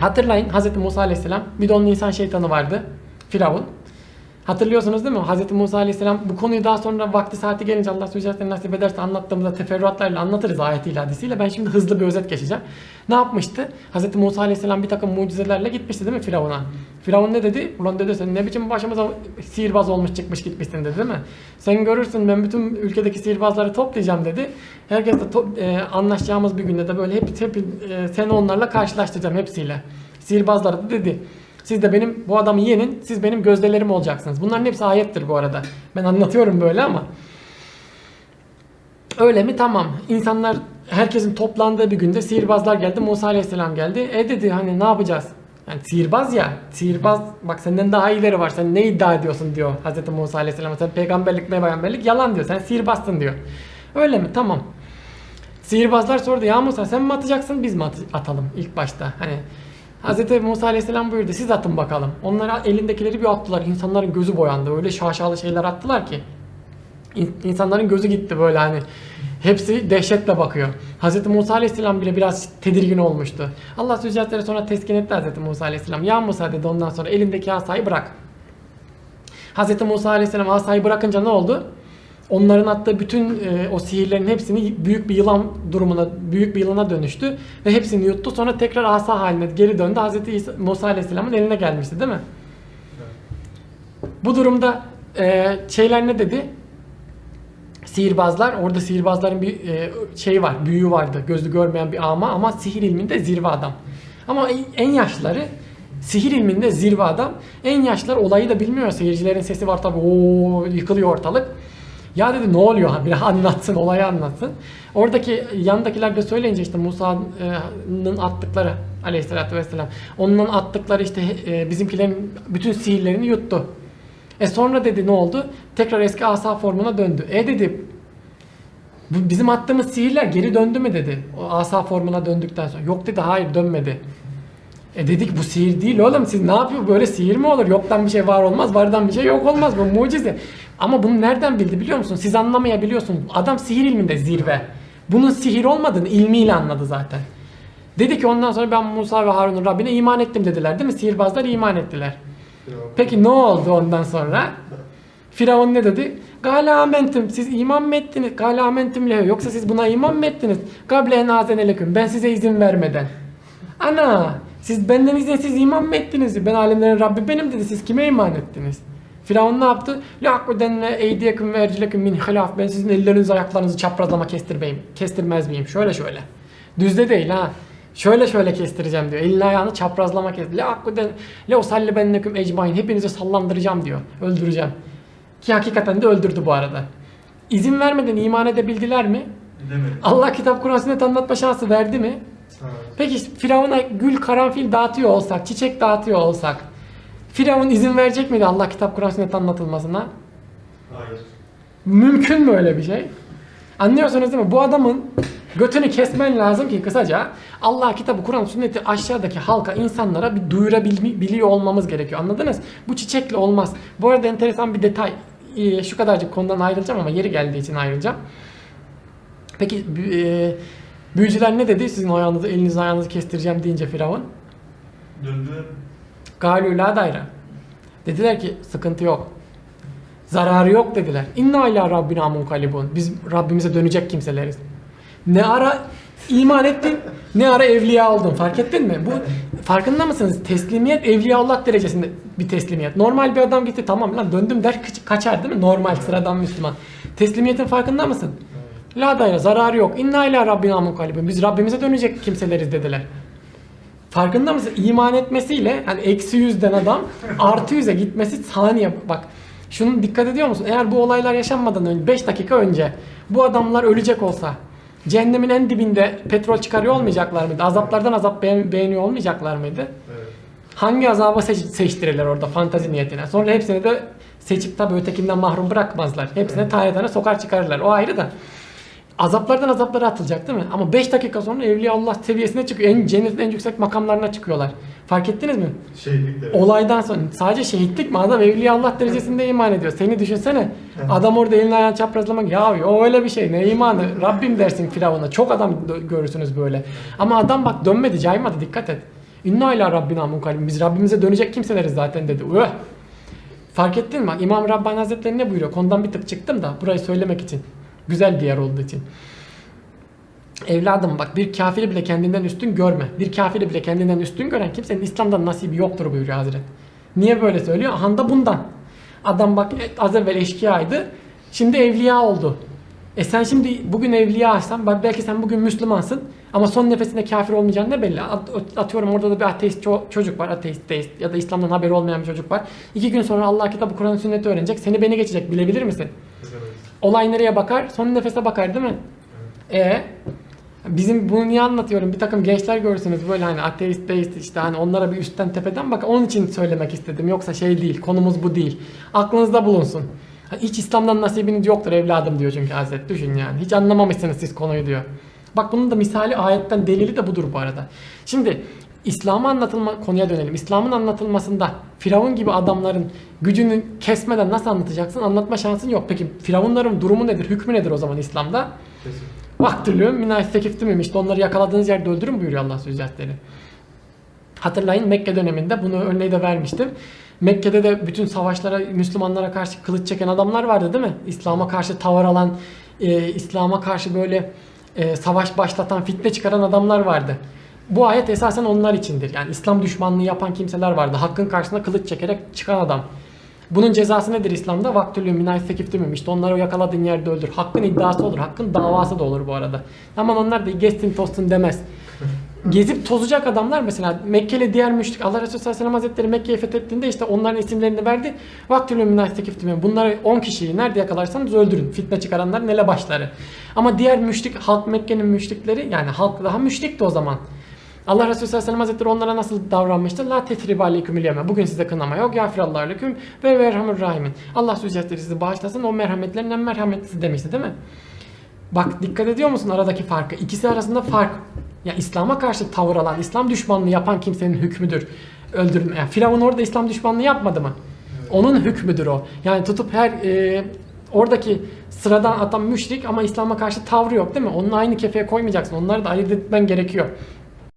Hatırlayın Hz. Musa Aleyhisselam bir de onun insan şeytanı vardı. Firavun. Hatırlıyorsunuz değil mi? Hz. Musa Aleyhisselam bu konuyu daha sonra vakti saati gelince Allah Subhanahu nasip ederse anlattığımızda teferruatlarla anlatırız ayetiyle hadisiyle. Ben şimdi hızlı bir özet geçeceğim. Ne yapmıştı? Hz. Musa Aleyhisselam bir takım mucizelerle gitmişti değil mi Firavun'a? Firavun ne dedi? Ulan dedi sen ne biçim başımıza sihirbaz olmuş çıkmış gitmişsin dedi değil mi? Sen görürsün ben bütün ülkedeki sihirbazları toplayacağım dedi. Herkesle to- e, anlaşacağımız bir günde de böyle hep, hep e, seni onlarla karşılaştıracağım hepsiyle. Sihirbazlar dedi. Siz de benim bu adamı yenin, siz benim gözdelerim olacaksınız. Bunların hepsi ayettir bu arada. Ben anlatıyorum böyle ama. Öyle mi? Tamam. İnsanlar herkesin toplandığı bir günde sihirbazlar geldi. Musa Aleyhisselam geldi. E dedi hani ne yapacağız? Yani sihirbaz ya. Sihirbaz bak senden daha iyileri var. Sen ne iddia ediyorsun diyor Hz. Musa Aleyhisselam. Sen peygamberlik peygamberlik yalan diyor. Sen sihirbazsın diyor. Öyle mi? Tamam. Sihirbazlar sordu ya Musa sen mi atacaksın biz mi at- atalım ilk başta? Hani Hz. Musa Aleyhisselam buyurdu siz atın bakalım. Onlar elindekileri bir attılar. İnsanların gözü boyandı. Öyle şaşalı şeyler attılar ki. İn- İnsanların gözü gitti böyle hani. Hepsi dehşetle bakıyor. Hz. Musa Aleyhisselam bile biraz tedirgin olmuştu. Allah Süccatlere sonra teskin etti Hz. Musa Aleyhisselam. Ya Musa dedi ondan sonra elindeki asayı bırak. Hz. Musa Aleyhisselam asayı bırakınca ne oldu? Onların attığı bütün e, o sihirlerin hepsini büyük bir yılan durumuna, büyük bir yılana dönüştü ve hepsini yuttu. Sonra tekrar asa haline geri döndü. Hz. Musa Aleyhisselam'ın eline gelmişti değil mi? Bu durumda e, şeyler ne dedi? Sihirbazlar, orada sihirbazların bir e, şey var, büyüğü vardı. Gözü görmeyen bir ama ama sihir ilminde zirve adam. Ama en- yaşlıları sihir ilminde zirve adam. En yaşlılar olayı da bilmiyor. Seyircilerin sesi var tabii. Oo yıkılıyor ortalık. Ya dedi ne oluyor? Bir anlatsın, olayı anlatsın. Oradaki yandakiler de söyleyince işte Musa'nın attıkları aleyhissalatü vesselam. Onun attıkları işte e, bizimkilerin bütün sihirlerini yuttu. E sonra dedi ne oldu? Tekrar eski asa formuna döndü. E dedi bizim attığımız sihirler geri döndü mü dedi. O asa formuna döndükten sonra. Yok dedi hayır dönmedi. E dedik bu sihir değil oğlum siz ne yapıyor böyle sihir mi olur? Yoktan bir şey var olmaz, vardan bir şey yok olmaz bu mucize. Ama bunu nereden bildi biliyor musun? Siz anlamayabiliyorsunuz. Adam sihir ilminde zirve. Bunun sihir olmadığını ilmiyle anladı zaten. Dedi ki ondan sonra ben Musa ve Harun'un Rabbine iman ettim dediler değil mi? Sihirbazlar iman ettiler. Peki ne oldu ondan sonra? Firavun ne dedi? Gala amentim. Siz iman mı ettiniz? Gala amentim lehu. Yoksa siz buna iman mı ettiniz? Gable en azeneleküm. Ben size izin vermeden. Ana! Siz benden izinsiz iman mı ettiniz? Ben alemlerin Rabbi benim dedi. Siz kime iman ettiniz? Firavun ne yaptı? La'kudenne eydiyeküm ve ercileküm min hilaf. Ben sizin ellerinizi ayaklarınızı çaprazlama kestirmeyim. Kestirmez miyim? Şöyle şöyle. Düzde değil ha. Şöyle şöyle kestireceğim diyor. Elini ayağını çaprazlama kestir. Le akkuden le usalli benneküm ecmain. Hepinizi sallandıracağım diyor. Öldüreceğim. Ki hakikaten de öldürdü bu arada. İzin vermeden iman edebildiler mi? Demedi. Allah kitap Kur'an sünnet anlatma şansı verdi mi? Peki Firavun'a gül karanfil dağıtıyor olsak, çiçek dağıtıyor olsak Firavun izin verecek miydi Allah kitap Kur'an sünnet anlatılmasına? Hayır. Mümkün mü öyle bir şey? Anlıyorsunuz değil mi? Bu adamın götünü kesmen lazım ki kısaca Allah kitabı, Kur'an, sünneti aşağıdaki halka, insanlara bir duyurabiliyor olmamız gerekiyor. Anladınız? Bu çiçekle olmaz. Bu arada enteresan bir detay. Ee, Şu kadarcık konudan ayrılacağım ama yeri geldiği için ayrılacağım. Peki e, büyücüler ne dedi? Sizin ayağınızı, elinizi ayağınızı kestireceğim deyince Firavun. Döndü. Galü la dayra. Dediler ki sıkıntı yok. Zararı yok dediler. İnna ila rabbina munkalibun. Biz Rabbimize dönecek kimseleriz. Ne ara iman ettin, ne ara evliya oldun. Fark ettin mi? Bu farkında mısınız? Teslimiyet evliyaullah derecesinde bir teslimiyet. Normal bir adam gitti tamam lan döndüm der kaç- kaçar değil mi? Normal sıradan Müslüman. Teslimiyetin farkında mısın? La dayra zararı yok. İnna ila rabbina munkalibun. Biz Rabbimize dönecek kimseleriz dediler. Farkında mısın? İman etmesiyle hani eksi yüzden adam artı yüze gitmesi saniye. Bak şunu dikkat ediyor musun? Eğer bu olaylar yaşanmadan önce 5 dakika önce bu adamlar ölecek olsa cehennemin en dibinde petrol çıkarıyor olmayacaklar mıydı? Azaplardan azap beğen- beğeniyor olmayacaklar mıydı? Evet. Hangi azaba seç- seçtirirler orada fantazi niyetine? Sonra hepsini de seçip tabii ötekinden mahrum bırakmazlar. Hepsine tane tane sokar çıkarırlar. O ayrı da. Azaplardan azaplara atılacak değil mi? Ama 5 dakika sonra Evliya Allah seviyesine çıkıyor. En cennetin en yüksek makamlarına çıkıyorlar. Fark ettiniz mi? Şeylik de. Olaydan sonra sadece şehitlik mi? Adam Evliya Allah derecesinde iman ediyor. Seni düşünsene. Adam orada elini ayağını çaprazlamak. Ya o öyle bir şey. Ne imanı? Rabbim dersin Firavun'a. Çok adam görürsünüz böyle. Ama adam bak dönmedi, caymadı. Dikkat et. İnna ila Rabbina munkalibun. Biz Rabbimize dönecek kimseleriz zaten dedi. Öh! Fark ettin mi? İmam Rabbani Hazretleri ne buyuruyor? Konudan bir tık çıktım da burayı söylemek için. Güzel bir yer olduğu için. Evladım bak bir kafiri bile kendinden üstün görme. Bir kafiri bile kendinden üstün gören kimsenin İslam'dan nasibi yoktur buyuruyor Hazret. Niye böyle söylüyor? Handa bundan. Adam bak az evvel eşkıyaydı. Şimdi evliya oldu. E sen şimdi bugün evliyaysan bak belki sen bugün Müslümansın ama son nefesinde kafir olmayacağın ne belli. At- Atıyorum orada da bir ateist ço- çocuk var. Ateist, deist ya da İslam'dan haberi olmayan bir çocuk var. İki gün sonra Allah kitabı Kur'an sünneti öğrenecek. Seni beni geçecek bilebilir misin? Olay nereye bakar? Son nefese bakar değil mi? E bizim bunu niye anlatıyorum? Bir takım gençler görürsünüz böyle hani ateist, deist işte hani onlara bir üstten tepeden bak. Onun için söylemek istedim. Yoksa şey değil. Konumuz bu değil. Aklınızda bulunsun. Hiç İslam'dan nasibiniz yoktur evladım diyor çünkü Hazret. Düşün yani. Hiç anlamamışsınız siz konuyu diyor. Bak bunun da misali ayetten delili de budur bu arada. Şimdi İslam'ı anlatılma konuya dönelim. İslam'ın anlatılmasında Firavun gibi adamların gücünü kesmeden nasıl anlatacaksın? Anlatma şansın yok. Peki Firavunların durumu nedir? Hükmü nedir o zaman İslam'da? Vaktülü minayet tekiftimim işte onları yakaladığınız yerde öldürün buyuruyor Allah Sözü Hazretleri. Hatırlayın Mekke döneminde bunu örneği de vermiştim. Mekke'de de bütün savaşlara Müslümanlara karşı kılıç çeken adamlar vardı değil mi? İslam'a karşı tavır alan, e, İslam'a karşı böyle e, savaş başlatan, fitne çıkaran adamlar vardı. Bu ayet esasen onlar içindir. Yani İslam düşmanlığı yapan kimseler vardı. Hakkın karşısına kılıç çekerek çıkan adam. Bunun cezası nedir İslam'da? Vaktülü minayet sekiftimim. İşte onları yakaladığın yerde öldür. Hakkın iddiası olur. Hakkın davası da olur bu arada. Aman onlar da geçsin tozsun demez. Gezip tozacak adamlar mesela Mekkeli diğer müşrik Allah Resulü sallallahu aleyhi ve hazretleri Mekke'yi fethettiğinde işte onların isimlerini verdi. Vaktülü minayet sekiftimim. Bunları 10 kişiyi nerede yakalarsanız öldürün. Fitne çıkaranlar nele başları. Ama diğer müşrik halk Mekke'nin müşrikleri yani halk daha müşrikti o zaman. Allah Resulü sallallahu aleyhi ve sellem hazretleri onlara nasıl davranmıştı? La tetribe aleyküm yeme. Bugün size kınama yok. Yafirallahu aleyküm ve verhamur rahimin. Allah Resulü sizi bağışlasın. O merhametlerin en merhametlisi demişti değil mi? Bak dikkat ediyor musun aradaki farkı? İkisi arasında fark. Ya İslam'a karşı tavır alan, İslam düşmanlığı yapan kimsenin hükmüdür. Öldürme. Yani Firavun orada İslam düşmanlığı yapmadı mı? Onun hükmüdür o. Yani tutup her e, oradaki sıradan adam müşrik ama İslam'a karşı tavrı yok değil mi? Onun aynı kefeye koymayacaksın. Onları da ayırt etmen gerekiyor.